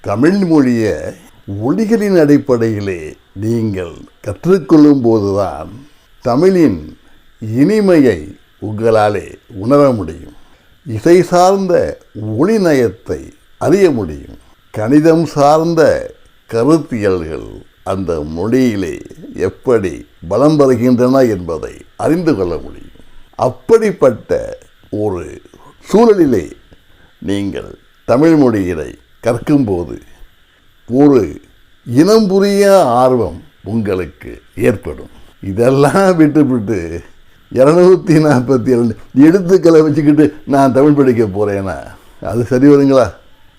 தமிழ் மொழியை ஒளிகளின் அடிப்படையிலே நீங்கள் கற்றுக்கொள்ளும் போதுதான் தமிழின் இனிமையை உங்களாலே உணர முடியும். இசை சார்ந்த ஒளி நயத்தை அறிய முடியும். கணிதம் சார்ந்த கருத்தியல்கள் அந்த மொழியிலே எப்படி பலம் பெறுகின்றன என்பதை அறிந்து கொள்ள முடியும். அப்படிப்பட்ட ஒரு சூழலிலே நீங்கள் தமிழ் மொழியினை கற்கும்போது ஒரு இனம் புரிய ஆர்வம் உங்களுக்கு ஏற்படும். இதெல்லாம் விட்டுவிட்டு இரநூத்தி நாற்பத்தி ரெண்டு எழுத்துக்களை வச்சுக்கிட்டு நான் தமிழ் படிக்க போகிறேன்னா அது சரி வருங்களா?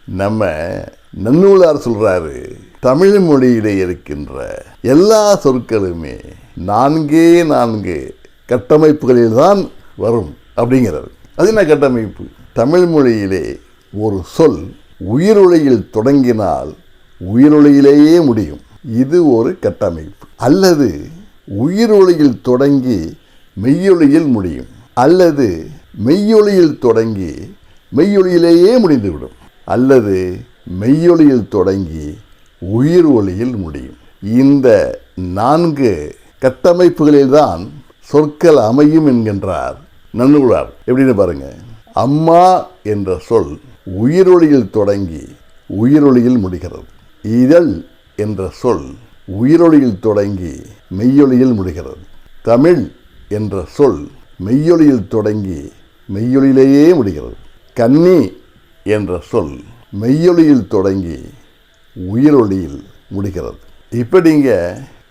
நம்ம நன்னூலார் சொல்கிறாரு தமிழ் மொழியிலே இருக்கின்ற எல்லா சொற்களுமே நான்கே நான்கு கட்டமைப்புகளில் தான் வரும் அப்படிங்கிறார். அது என்ன கட்டமைப்பு? தமிழ் மொழியிலே ஒரு சொல் உயிரொலியில் தொடங்கினால் உயிரொலியிலேயே முடியும். இது ஒரு கட்டமைப்பு. அல்லது உயிரொலியில் தொடங்கி மெய்யொலியில் முடியும். அல்லது மெய்யொலியில் தொடங்கி மெய்யொலியிலேயே முடிந்துவிடும். அல்லது மெய்யொலியில் தொடங்கி உயிர் ஒளியில் முடியும். இந்த நான்கு கட்டமைப்புகளில்தான் சொற்கள் அமையும் என்கின்றார் நன்னூலார் எப்படின்னு பாருங்க. அம்மா என்ற சொல் உயிரொளியில் தொடங்கி உயிரொலியில் முடிகிறது. இதழ் என்ற சொல் உயிரொளியில் தொடங்கி மெய்யொலியில் முடிகிறது. தமிழ் என்ற சொல் மெய்யொலியில் தொடங்கி மெய்யொலியிலேயே முடிகிறது. கன்னி என்ற சொல் மெய்யொலியில் தொடங்கி உயிரொலியில் முடிகிறது. இப்படிங்க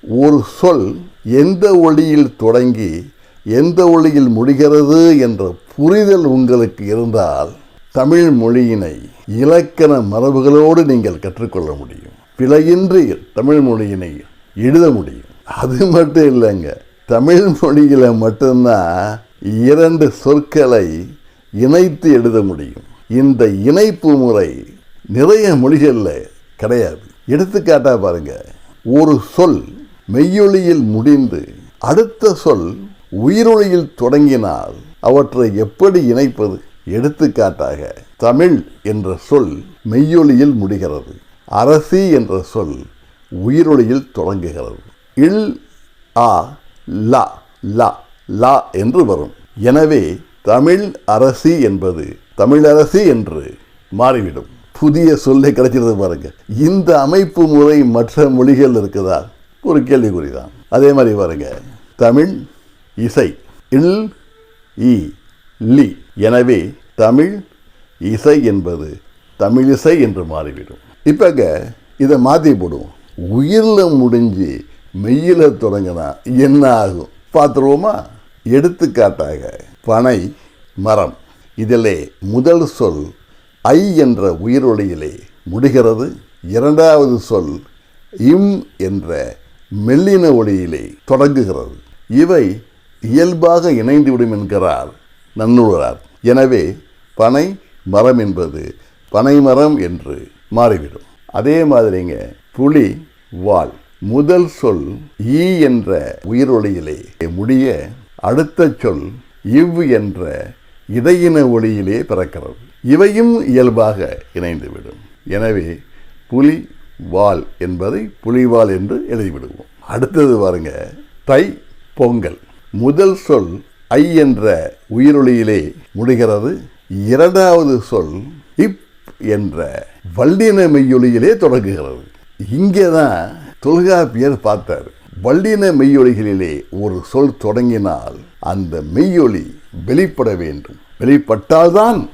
ஒரு சொல் எந்த ஒளியில் தொடங்கி எந்த ஒளியில் முடிகிறது என்ற புரிதல் உங்களுக்கு இருந்தால் தமிழ் மொழியினை இலக்கண மரபுகளோடு நீங்கள் கற்றுக்கொள்ள முடியும். பிழையின்றி தமிழ் மொழியினை எழுத முடியும். அது மட்டும் இல்லைங்க. தமிழ் மொழியில் மட்டும்தான் இரண்டு சொற்களை இணைத்து எழுத முடியும். இந்த இணைப்பு முறை நிறைய மொழிகளில் கிடையாது. எடுத்துக்காட்டாக பாருங்க. ஒரு சொல் மெய்யொலியில் முடிந்து அடுத்த சொல் உயிரொலியில் தொடங்கினால் அவற்றை எப்படி இணைப்பது? எடுத்துக்காட்டாக தமிழ் என்ற சொல் மெய்யொலியில் முடிகிறது அரசி என்ற சொல் உயிரொலியில் தொடங்குகிறது. இல் ஆ லா லா லா என்று வரும். எனவே தமிழ் அரசி என்பது தமிழரசி என்று மாறிவிடும். புதிய சொல்லை கிடைச்சிருது பாருங்க. இந்த அமைப்பு முறை மற்ற மொழிகள் இருக்குதா? ஒரு கேள்விக்குறிதான். அதே மாதிரி பாருங்க. தமிழ் இசை. இல் இ லி. எனவே தமிழ் இசை என்பது தமிழிசை என்று மாறிவிடும். இப்போங்க இதை மாற்றி போடுவோம். உயிரில் முடிஞ்சு மெய்யில் தொடங்கினா என்ன ஆகும் பார்த்துருவோமா எடுத்துக்காட்டாக பனை மரம். இதிலே முதல் சொல் ஐ என்ற உயிரொலியிலே முடிகிறது. இரண்டாவது சொல் இம் என்ற மெல்லின ஒளியிலே தொடங்குகிறது. இவை இயல்பாக இணைந்துவிடும் என்கிறார் நன்னுழார் எனவே பனை மரம் என்பது பனைமரம் என்று மாறிவிடும். அதே மாதிரிங்க புலி வாள் முதல் சொல் ஈ என்ற உயிரொலியிலே முடிய அடுத்த சொல் இவ் என்ற இடையின ஒளியிலே பிறக்கிறது. இவையும் இயல்பாக இணைந்துவிடும். எனவே புலி வால் என்பதை புலிவால் என்று எழுதிவிடுவோம். அடுத்தது பாருங்க தை பொங்கல். முதல் சொல் ஐ என்ற உயிரொலியிலே முடிகிறது இரண்டாவது சொல் இப் என்ற வல்லின மெய்யொலியிலே தொடங்குகிறது. இங்கே தான் தொல்காப்பியர் பார்த்தார். வல்லின மெய்யொலிகளிலே ஒரு சொல் தொடங்கினால் அந்த மெய்யொலி வெளிப்பட வேண்டும். வெளிப்பட்டால்தான்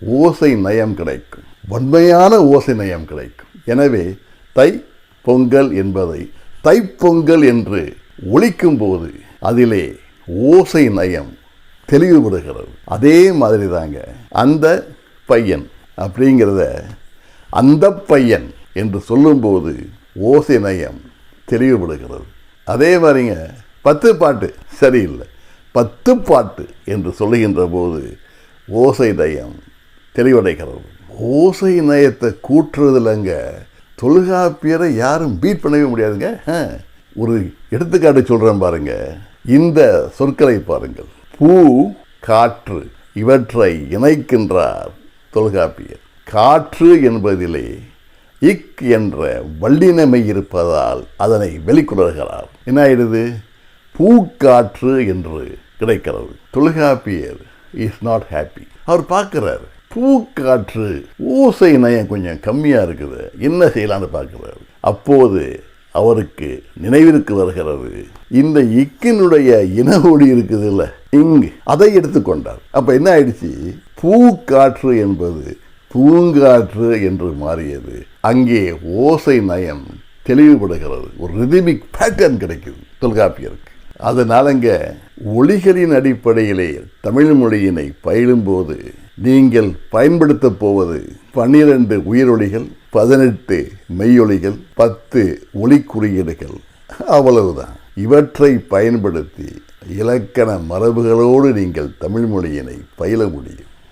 ஓசை நயம் கிடைக்கும். வன்மையான ஓசை நயம் கிடைக்கும். எனவே தை பொங்கல் என்பதை தைப்பொங்கல் என்று ஒழிக்கும் போது அதிலே ஓசை நயம் தெளிவுபடுகிறது. அதே மாதிரி தாங்க அந்த பையன் அப்படிங்கிறத அந்த பையன் என்று சொல்லும்போது ஓசை நயம் தெளிவுபடுகிறது. அதே மாதிரிங்க பத்து பாட்டு சரியில்லை. பத்து பாட்டு என்று சொல்லுகின்ற போது ஓசை நயம் தெளிவடைகிறது. ஓசை நயத்தை கூட்டுறதுலங்க தொல்காப்பியரை யாரும் பீட் பண்ணவே முடியாதுங்க. ஆ, ஒரு எடுத்துக்காட்டு சொல்கிறேன் பாருங்கள் இந்த சொற்களை பாருங்கள். பூ காற்று இவற்றை இணைக்கின்றார் தொல்காப்பியர். காற்று என்பதிலே இக் என்ற வல்லினமை இருப்பதால் அதனை வெளிக்கொணர்கிறார். என்ன ஆயிடுது? பூக்காற்று என்று கிடைக்கிறது. தொல்காப்பியர் இஸ் நாட் ஹாப்பி அவர் பார்க்கிறார் பூக்காற்று ஊசை நயம் கொஞ்சம் கம்மியாக இருக்குது. என்ன செய்யலான்னு பார்க்கிறார். அப்போது அவருக்கு நினைவிற்கு வருகிறது. இந்த இக்கினுடைய இன ஒளி இருக்குது இல்லை இங்கு அதை எடுத்துக்கொண்டார். அப்போ என்ன ஆயிடுச்சு? பூக்காற்று என்பது பூங்காற்று என்று மாறியது. அங்கே ஓசை நயம் தெளிவுபடுகிறது. ஒரு ரிதிமிக் பேட்டர்ன் கிடைக்குது தொல்காப்பியருக்கு. அதனாலங்க ஒளிகளின் அடிப்படையிலே தமிழ் மொழியினை பயிலும்போது நீங்கள் பயன்படுத்தப் போவது பன்னிரண்டு உயிரொலிகள் பதினெட்டு மெய்யொலிகள் பத்து ஒளிக்குறியீடுகள் அவ்வளவுதான். இவற்றை பயன்படுத்தி இலக்கண மரபுகளோடு நீங்கள் தமிழ் மொழியினை பயில முடியும்.